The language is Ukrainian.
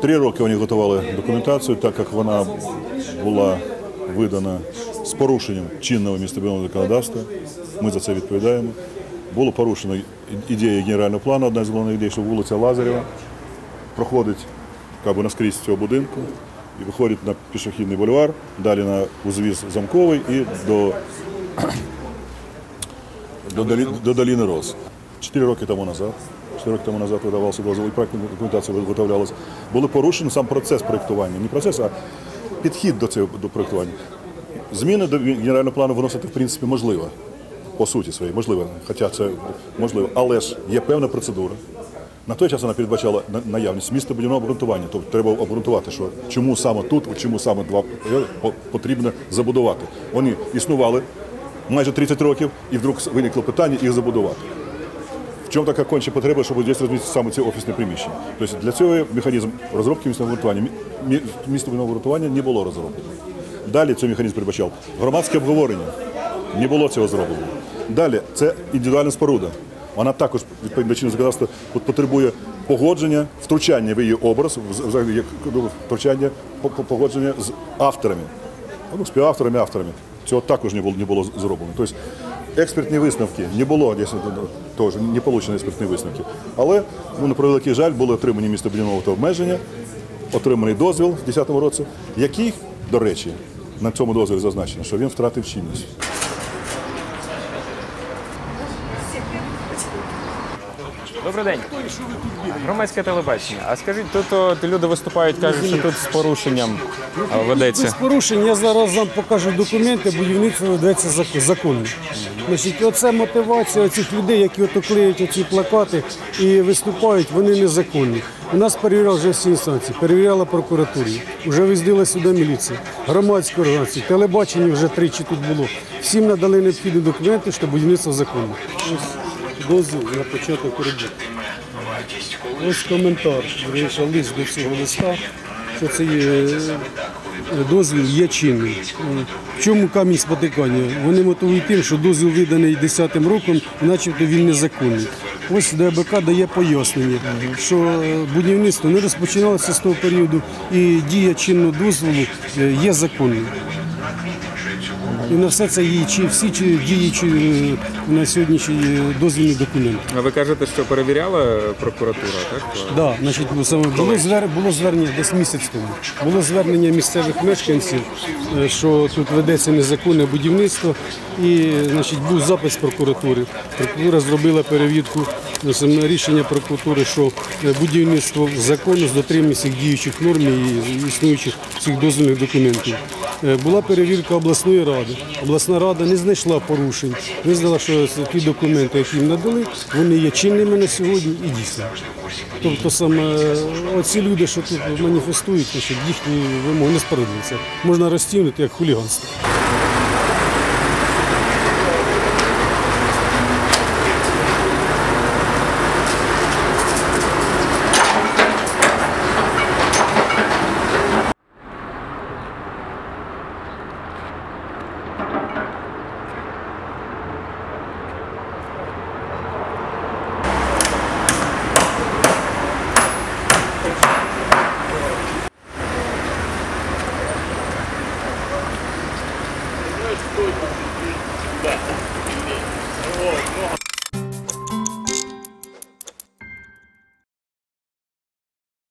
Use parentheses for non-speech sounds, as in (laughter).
Три роки вони готували документацію, так як вона була видана з порушенням чинного містобудівного законодавства. Ми за це відповідаємо. Було порушено ідея генерального плану, одна з головних ідей, що вулиця Лазарєва проходить би, наскрізь цього будинку і виходить на пішохідний бульвар, далі на узвіз Замковий і до, (clears throat) до, долі- до доліни Роз. Чотири роки тому назад. Чотири роки тому назад видавався дозвіл, і проектна документація виготовлялася. Були порушені сам процес проєктування. Не процес, а підхід до цього до проєктування. Зміни до генерального плану виносити в принципі можливо. По суті своїй, можливо, хоча це можливо, але ж є певна процедура. На той час вона передбачала на- наявність містобудівного обґрунтування. Тобто треба обґрунтувати, що чому саме тут, чому саме два потрібно забудувати. Вони існували майже 30 років, і вдруг виникло питання їх забудувати. Чому така конча потреба, щоб десь розмістити саме ці офісні приміщення? Тобто для цього механізм розробки містобудівного обґрунтування, мі- містобудівного обґрунтування не було розроблено. Далі цей механізм передбачав громадське обговорення. Не було цього зроблено. Далі це індивідуальна споруда. Вона також відповідно чинного законодавства от потребує погодження, втручання в її образ, як, ну, втручання, по- по- погодження з авторами, або співавторами, авторами. Цього також не було, не було зроблено. Тобто експертні висновки не було, дійсно, теж не получено експертні висновки. Але ну, на превеликий жаль були отримані містобудівного обмеження, отриманий дозвіл в 2010 році, який, до речі, на цьому дозволі зазначено, що він втратив чинність. Добрий день. Громадське телебачення. А скажіть, тут от, люди виступають, кажуть, що тут з порушенням а, Без ведеться. порушень я зараз вам покажу документи, будівництво ведеться зак- законно. Значить, оце мотивація цих людей, які ото клеють оці плакати і виступають, вони незаконні. У нас перевіряли вже всі інстанції, перевіряла прокуратура, вже виїздила сюди міліція, громадські організації, телебачення вже тричі тут було. Всім надали необхідні документи, що будівництво законне. Ось дозвіл на початок роботи. Ось коментар, вірніше, лист до цього листа, що це є, е, дозвіл є чинним. В чому камінь спотикання? Вони мотивують тим, що дозвіл виданий 10-м роком, начебто він незаконний. Ось ДБК дає пояснення, що е, будівництво не розпочиналося з того періоду, і дія чинного дозволу е, є законною. І на все це є чи всі чи діючі е, на сьогоднішній е, дозвільні документи. А ви кажете, що перевіряла прокуратура, так? Да, значить, саме було звер... було звернення десь місяць тому. Було звернення місцевих мешканців, е, що тут ведеться незаконне будівництво, і значить був запис прокуратури. Прокуратура зробила перевірку саме рішення прокуратури, що будівництво законно з дотриманням всіх діючих норм і існуючих всіх дозвільних документів. Е, Була перевірка обласної ради. Обласна рада не знайшла порушень. Визнала, що ті документи, які їм надали, вони є чинними на сьогодні і дійсно. Тобто саме е, оці люди, що тут маніфестують, що їхні вимоги не справедливі. Можна розцінити як хуліганство.